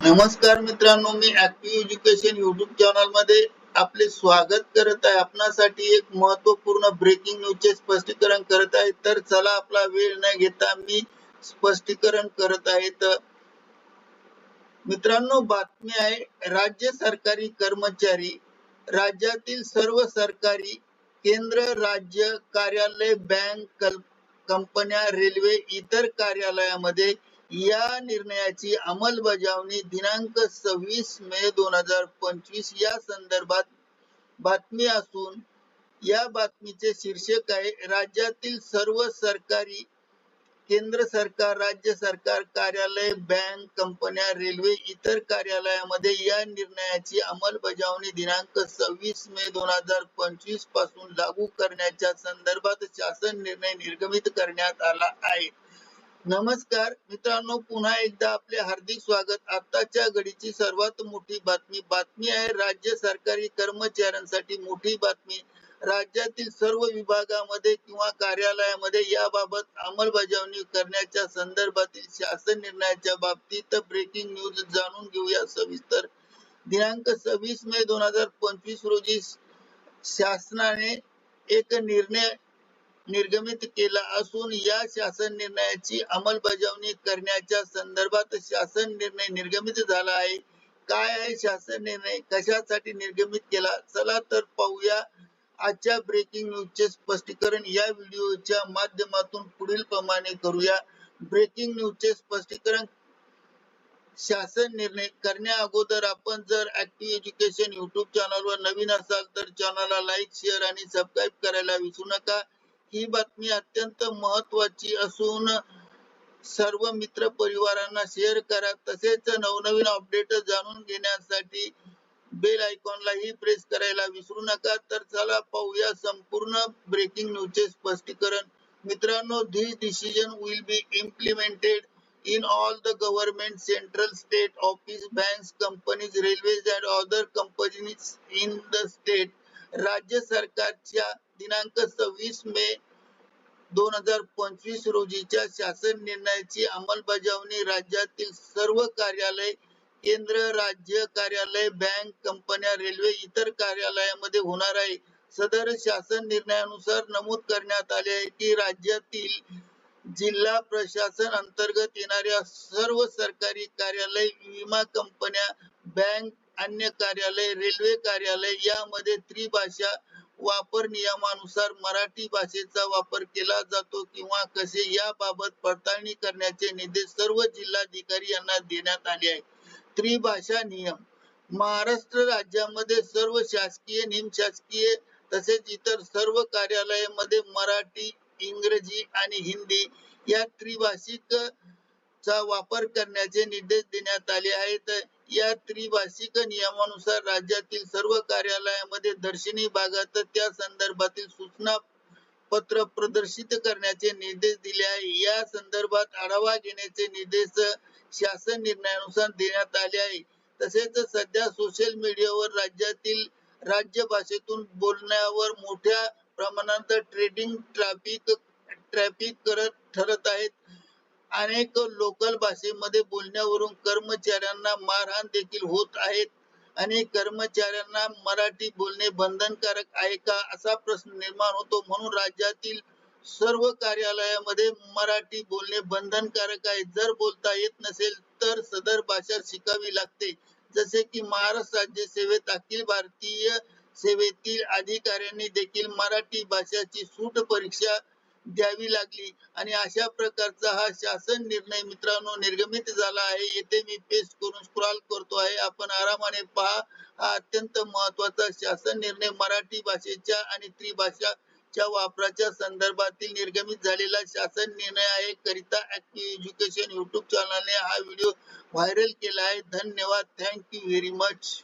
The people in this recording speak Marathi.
नमस्कार मित्रांनो मी ऍक्टिव्ह एज्युकेशन युट्यूब चॅनलमध्ये आपले स्वागत करत आहे. आपणासाठी एक महत्त्वपूर्ण ब्रेकिंग न्यूजचे स्पष्टीकरण करत आहे. तर चला आपला वेळ न घेता मी स्पष्टीकरण करत आहे. तर मित्रांनो बातमी आहे राज्य सरकारी कर्मचारी राज्यातील सर्व सरकारी केंद्र राज्य कार्यालय बँक कंपन्या रेल्वे इतर कार्यालयामध्ये या निर्णयाची अंमलबजावणी दिनांक सव्वीस मे दोन हजार पंचवीस या संदर्भात बातमी असून या बातमीचे शीर्षक आहे राज्यातील सर्व सरकारी केंद्र सरकार राज्य सरकार कार्यालय बँक कंपन्या रेल्वे इतर कार्यालयामध्ये या निर्णयाची अंमलबजावणी दिनांक सव्वीस मे दोन हजार पंचवीसपासून लागू करण्याच्या संदर्भात शासन निर्णय निर्गमित करण्यात आला आहे. नमस्कार मित्रांनो पुन्हा एकदा आपले हार्दिक स्वागत. आताच्या घडीची सर्वात मोठी बातमी बातमी आहे राज्य सरकारी कर्मचाऱ्यांसाठी मोठी बातमी. राज्यातील सर्व विभागामध्ये किंवा कार्यालयामध्ये याबाबत अंमलबजावणी करण्याच्या संदर्भातील शासन निर्णयाच्या बाबतीत ब्रेकिंग न्यूज जाणून घेऊया सविस्तर. दिनांक सव्वीस मे दोन हजार पंचवीस रोजी शासनाने एक निर्णय निर्गमित केला असून या शासन निर्णयाची अंमलबजावणी करण्याच्या संदर्भात शासन निर्णय निर्गमित झाला आहे. काय आहे शासन निर्णय? कशासाठी निर्गमित केला? चला तर पाहूया. आजच्या ब्रेकिंग न्यूजचे स्पष्टीकरण या व्हिडिओच्या माध्यमातून पुढील प्रमाणे करूया. ब्रेकिंग न्यूजचे स्पष्टीकरण शासन निर्णय करण्या अगोदर आपण जर ऍक्टिव्ह एज्युकेशन युट्यूब चॅनलवर नवीन असाल तर चॅनलला लाईक शेअर आणि सबस्क्राईब करायला विसरू नका. ही बातमी अत्यंत महत्वाची असून सर्व मित्र परिवारांना शेअर करा. तसेच नवनवीन अपडेट जाणून घेण्यासाठी बेल आयकॉनलाही प्रेस करायला विसरू नका. तर चला पाहूया संपूर्ण ब्रेकिंग न्यूजचे स्पष्टीकरण. मित्रांनो this decision will be implemented in all the government central state office bank companies railway and other companies in the state राज्य सरकारच्या दिनांक सव्वीस मे दोन हजार पंचवीस रोजीच्या शासन निर्णयाची अंमलबजावणी राज्यातील सर्व कार्यालय केंद्र राज्य कार्यालय बँक कंपन्या रेल्वे इतर कार्यालयामध्ये होणार आहे. सदर शासन निर्णयानुसार नमूद करण्यात आले आहे की राज्यातील जिल्हा प्रशासन अंतर्गत येणाऱ्या सर्व सरकारी कार्यालय विमा कंपन्या बँक अन्य कार्यालय रेल्वे कार्यालय यामध्ये त्रिभाषा वापर नियमानुसार मराठी भाषेचा वापर केला जातो किंवा कसे याबाबत पडताळणी करण्याचे निर्देश सर्व जिल्हाधिकारी यांना देण्यात आले आहे त्रिभाषा नियम. महाराष्ट्र राज्यामध्ये सर्व शासकीय निमशासकीय तसेच इतर सर्व कार्यालयामध्ये मराठी इंग्रजी आणि हिंदी या त्रिभाषिक चा वापर करण्याचे निर्देश देण्यात आले आहेत. या त्रिभाषिक नियमानुसार राज्यातील सर्व कार्यालयामध्ये दर्शनी भागात त्या संदर्भातील सूचना पत्र प्रदर्शित करण्याचे निर्देश दिले आहे. या संदर्भात आढावा घेण्याचे निर्देश शासन निर्णयानुसार देण्यात आले आहे. तसेच सध्या सोशल मीडियावर राज्यातील राज्य भाषेतून बोलण्यावर मोठ्या प्रमाणात ट्रेडिंग ट्रॅफिक ट्रॅफिक करत ठरत आहेत. अनेक लोकल भाषेमध्ये बोलण्यावरून कर्मचाऱ्यांना मारहाण देखील होत आहेत आणि कर्मचाऱ्यांना मराठी बोलणे बंधनकारक आहे का असा प्रश्न निर्माण होतो. म्हणून राज्यातील सर्व कार्यालयामध्ये मराठी बोलणे बंधनकारक आहे. जर बोलता येत नसेल तर सदर भाषा शिकावी लागते. जसे की महाराष्ट्र राज्य सेवेत अखिल भारतीय सेवेतील अधिकाऱ्यांनी देखील मराठी भाषाची सूट परीक्षा द्यावी लागली. आणि अशा प्रकारचा हा शासन निर्णय मित्रांनो निर्गमित झाला आहे. येथे मी पेस्ट करून स्क्रॉल करतो आहे. आपण आरामाने पहा. हा अत्यंत महत्त्वाचा शासन निर्णय मराठी भाषेच्या आणि त्रिभाषा च्या वापराच्या संदर्भातील निर्गमित झालेला शासन निर्णय आहे. करिता एज्युकेशन युट्यूब चॅनलने हा व्हिडिओ व्हायरल केला आहे. धन्यवाद. Thank you very much